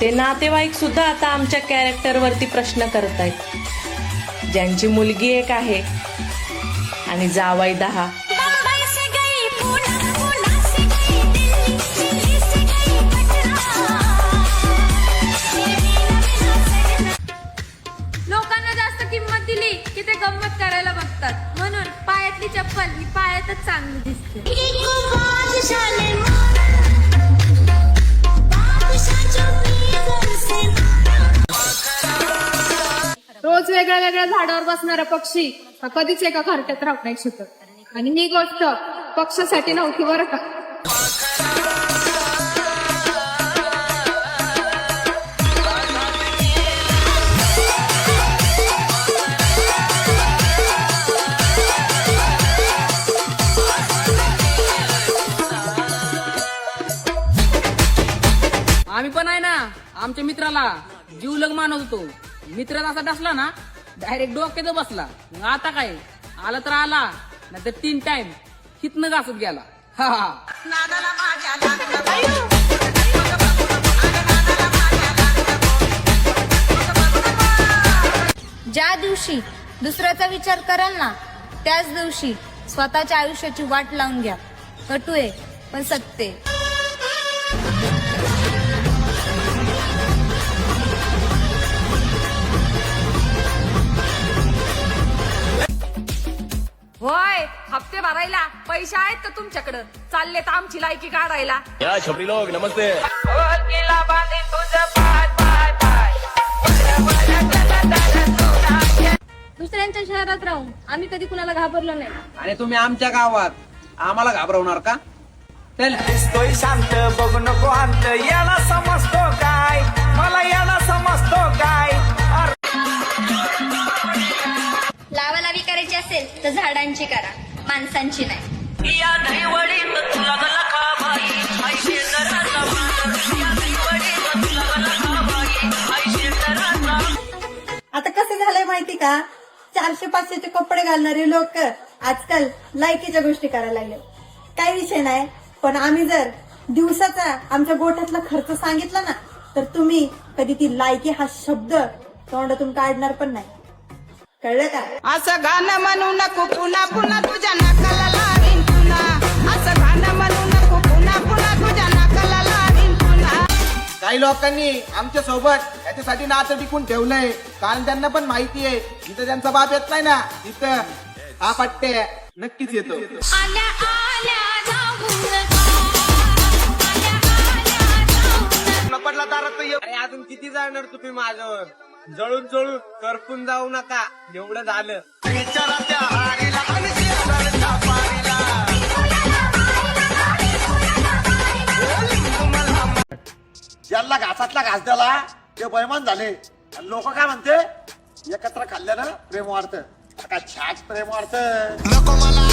ते नातेवाईक सुद्धा आता आमच्या कॅरेक्टरवरती प्रश्न करतायत. ज्यांची मुलगी एक आहे आणि जावाई दहा. मुंबई से गई पूना पूना से गई दिल्ली दिल्ली से गई पटना लोकांना जास्त किंमत दिली की ते गंमत करायला बघतात. म्हणून पायातली चप्पल ही पायातच चांगली दिसते. वेगळ्या वेगळ्या झाडावर बसणारा पक्षी हा कधीच एका घरट्यात राहू नाही शकत. आणि ही गोष्ट पक्षासाठी नव्हती बरं का. आम्ही पण आहे ना आमच्या मित्राला जीवलग मानत होतो. मित्र असा डसला ना डायरेक्ट डोक्यात बसला. मग आता काय? आला तर आला नाही तर तीन टाइम हितनं घासत गेला. हा हा. ज्या दिवशी दुसऱ्याचा विचार कराल ना त्याच दिवशी स्वतःच्या आयुष्याची वाट लावून घ्या. कटू आहे पण सत्य आहे. भरायला. पैसे आहेत का तुमच्याकडं? चालले तर आमची लायकी काढायला. या छपरी लोग नमस्ते. दुसऱ्यांच्या शहरात राहून आम्ही कधी कुणाला घाबरलो नाही. आणि तुम्ही आमच्या गावात. आम्हाला घाबरवणार का? चल. दिसतोय शांत बघ नको अंत. याला समजतो काय? मला याला समजतो काय? लावालावी करायची असेल तर झाडांची करा. माणसांची नाही. आता कसं झालंय माहिती का? चारशे पाचशेचे कपडे घालणारे लोक आजकाल लायकीच्या गोष्टी करायला लागले. काही विषय नाही पण आम्ही जर दिवसाचा आमच्या गोठ्यातला खर्च सांगितला ना तर तुम्ही कधी ती लायकी हा शब्द तोंडातून काढणार पण नाही. कळलं का? असं गाणं म्हणू नको पुन्हा पुन्हा तुझ्या काही लोकांनी आमच्यासोबत याच्यासाठी नातं टिकून ठेवलंय. कारण त्यांना पण माहिती आहे जिथं त्यांचा बाप येत नाही ना तिथं हा पट्टे नक्कीच येतो. आल्या आल्या जाऊन आल्या आल्या जाऊन पडला दारात अरे अजून किती जाणार तुम्ही माझ्यावर? जळून जळून करपून जाऊ नका. एवढं झालं. ज्यांना घासातला घास दिला ते बैमान झाले. लोक काय म्हणते? एकत्र खाल्ल्यानं प्रेम वाढत. आता छाच प्रेम वाढत. नको मला